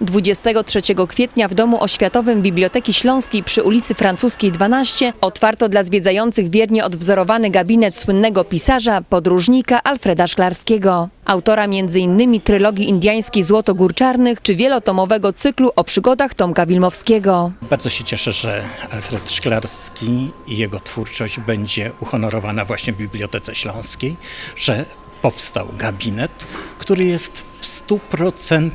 23 kwietnia w Domu Oświatowym Biblioteki Śląskiej przy ulicy Francuskiej 12 otwarto dla zwiedzających wiernie odwzorowany gabinet słynnego pisarza, podróżnika Alfreda Szklarskiego. Autora m.in. trylogii indiańskiej Złotogór Czarnych czy wielotomowego cyklu o przygodach Tomka Wilmowskiego. Bardzo się cieszę, że Alfred Szklarski i jego twórczość będzie uhonorowana właśnie w Bibliotece Śląskiej, że powstał gabinet, który jest w 100%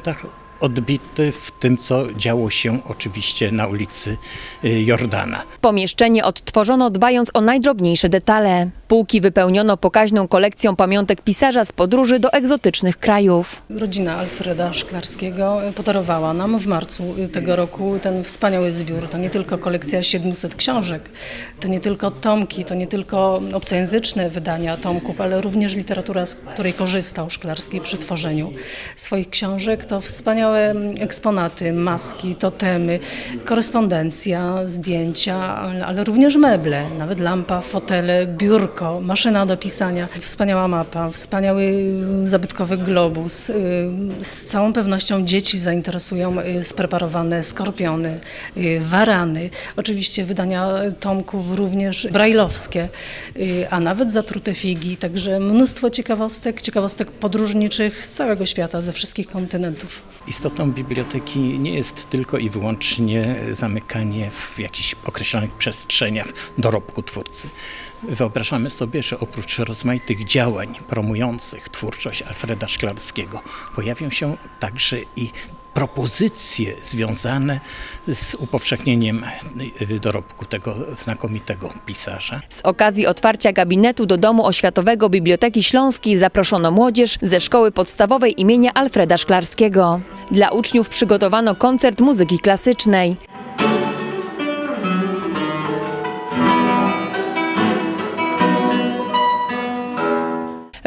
odbity w tym, co działo się oczywiście na ulicy y, Jordana. Pomieszczenie odtworzono dbając o najdrobniejsze detale. Półki wypełniono pokaźną kolekcją pamiątek pisarza z podróży do egzotycznych krajów. Rodzina Alfreda Szklarskiego podarowała nam w marcu tego roku ten wspaniały zbiór. To nie tylko kolekcja 700 książek, to nie tylko tomki, to nie tylko obcojęzyczne wydania tomków, ale również literatura, z której korzystał Szklarski przy tworzeniu swoich książek. To wspaniałe eksponaty, maski, totemy, korespondencja, zdjęcia, ale również meble, nawet lampa, fotele, biurko, maszyna do pisania, wspaniała mapa, wspaniały zabytkowy globus. Y, Z całą pewnością dzieci zainteresują y, spreparowane skorpiony, y, warany, oczywiście wydania tomków również brajlowskie, a nawet zatrute figi, także mnóstwo ciekawostek, ciekawostek podróżniczych z całego świata, ze wszystkich kontynentów. Istotą biblioteki nie jest tylko i wyłącznie zamykanie w jakichś określonych przestrzeniach dorobku twórcy. Wyobrażamy sobie, że oprócz rozmaitych działań promujących twórczość Alfreda Szklarskiego pojawią się także i propozycje związane z upowszechnieniem y, dorobku tego znakomitego pisarza. Z okazji otwarcia gabinetu do Domu Oświatowego Biblioteki Śląskiej zaproszono młodzież ze szkoły podstawowej imienia Alfreda Szklarskiego. Dla uczniów przygotowano koncert muzyki klasycznej.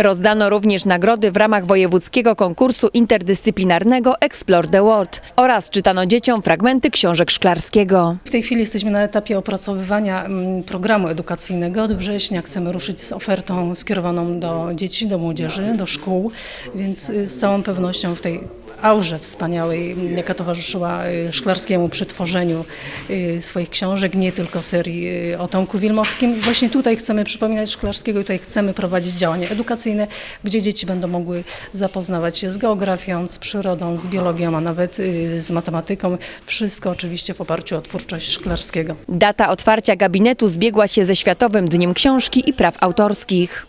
Rozdano również nagrody w ramach wojewódzkiego konkursu interdyscyplinarnego Explore the World oraz czytano dzieciom fragmenty książek Szklarskiego. W tej chwili jesteśmy na etapie opracowywania mm, programu edukacyjnego. Od września chcemy ruszyć z ofertą skierowaną do dzieci, do młodzieży, do szkół, więc y, z całą pewnością w tej aurze wspaniałej, jaka towarzyszyła y, Szklarskiemu przy tworzeniu y, swoich książek, nie tylko serii y, o Tomku Wilmowskim. Właśnie tutaj chcemy przypominać Szklarskiego i tutaj chcemy prowadzić działania edukacyjne, gdzie dzieci będą mogły zapoznawać się z geografią, z przyrodą, z biologią, a nawet z matematyką. Wszystko oczywiście w oparciu o twórczość Szklarskiego. Data otwarcia gabinetu zbiegła się ze Światowym Dniem Książki i Praw Autorskich.